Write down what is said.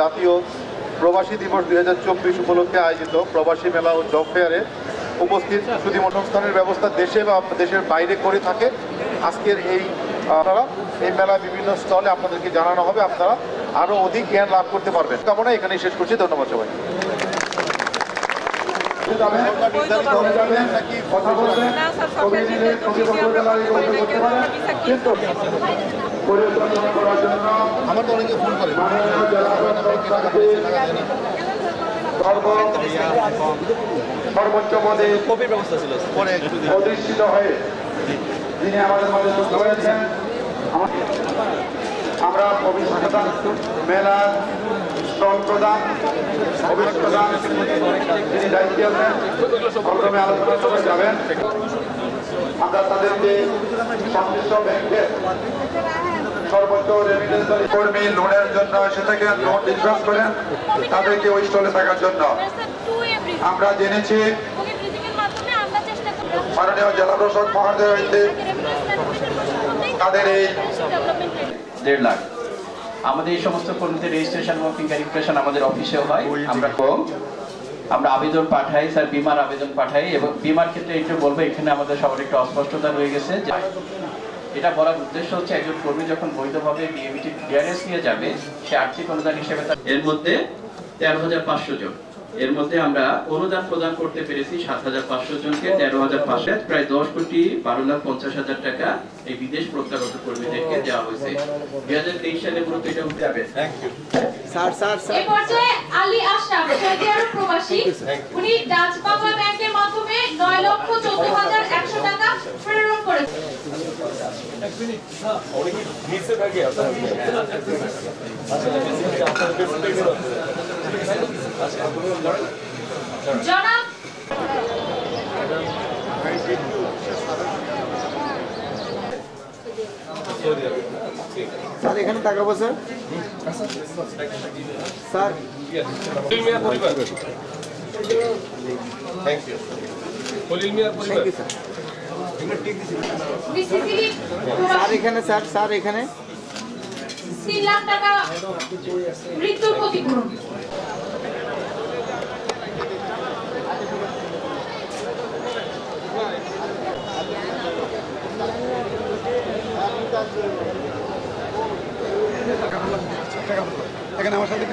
জাতীয় প্রবাসী দিবস দুই হাজার চব্বিশ উপলক্ষে আয়োজিত প্রবাসী মেলা ও জব ফেয়ারে উপস্থিত সুদীমঠ স্থানের ব্যবস্থা দেশে বা দেশের বাইরে করে থাকে। আজকের এই আপনারা এই মেলায় বিভিন্ন স্থলে আপনাদেরকে জানানো হবে। আপনারা আরও অধিক জ্ঞান লাভ করতে পারবেন। কামনা এখানেই শেষ করছি। ধন্যবাদ সবাই নাকি কথা বলবেন আমার তো অনেকে ফোন করে। মাননীয় জেলা প্রশাসক সর্ব সর্বোচ্চ পদে পরে প্রতিষ্ঠিত হয়ে যিনি আমাদের মধ্যে যুক্ত হয়েছেন আমা- আমরা অভিজ্ঞতা মেলার স্টল প্রদান অভিজ্ঞতা প্রদান যিনি দায়িত্ব আছেন। প্রথমে আলোচনা করে যাবেন। আমরা তাদেরকে সংশ্লিষ্ট ব্যাংকের সর্বোচ্চ কর্মী লোনের জন্য লোন করেন। তাদেরকে ওই স্টলে থাকার জন্য। আমরা জেনেছি মাননীয় জেলা প্রশাসক হইতে তাদের এই দেড় লাখ। আমাদের এই সমস্ত কর্মীদের রেজিস্ট্রেশন এবং ফিঙ্গারিফিকেশন আমাদের অফিসেও হয়। আমরা কম। আমরা আবেদন পাঠাই, স্যার, বিমার আবেদন পাঠাই এবং বিমার ক্ষেত্রে একটু বলব, এখানে আমাদের সবার একটু অস্পষ্টতা রয়ে গেছে। এটা বলার উদ্দেশ্য হচ্ছে একজন কর্মী যখন বৈধভাবে বিএমটি ক্লিয়ারেন্স নিয়ে যাবে সে আর্থিক অনুদান হিসেবে তার- এর মধ্যে তেরো হাজার পাঁচশো জন। এর মধ্যে আমরা অনুদান প্রদান করতে পেরেছি সাত হাজার পাঁচশো জনকে। তেরো হাজার পাঁচশো প্রায় দশ কোটি বারো লাখ পঞ্চাশ হাজার টাকা এই বিদেশ প্রত্যাগত কর্মীদেরকে দেওয়া হয়েছে। দুই হাজার তেইশ সালে মূলত এটা উঠে যাবে। আলী আশরাফ সৌদি আরব প্রবাসী উনি ডাচ বাংলা ব্যাংকের মাধ্যমে নয় লক্ষ চোদ্দ হাজার একশো টাকা প্রেরণ জনাব! স্যার এখানে তাকাবো স্যার স্যার। খলিল মিয়ার পরিবার। স্যার এখানে স্যার স্যার এখানে। তিন লাখ টাকা মৃত্যুর ক্ষতিপূরণ এখানে আমার সাথে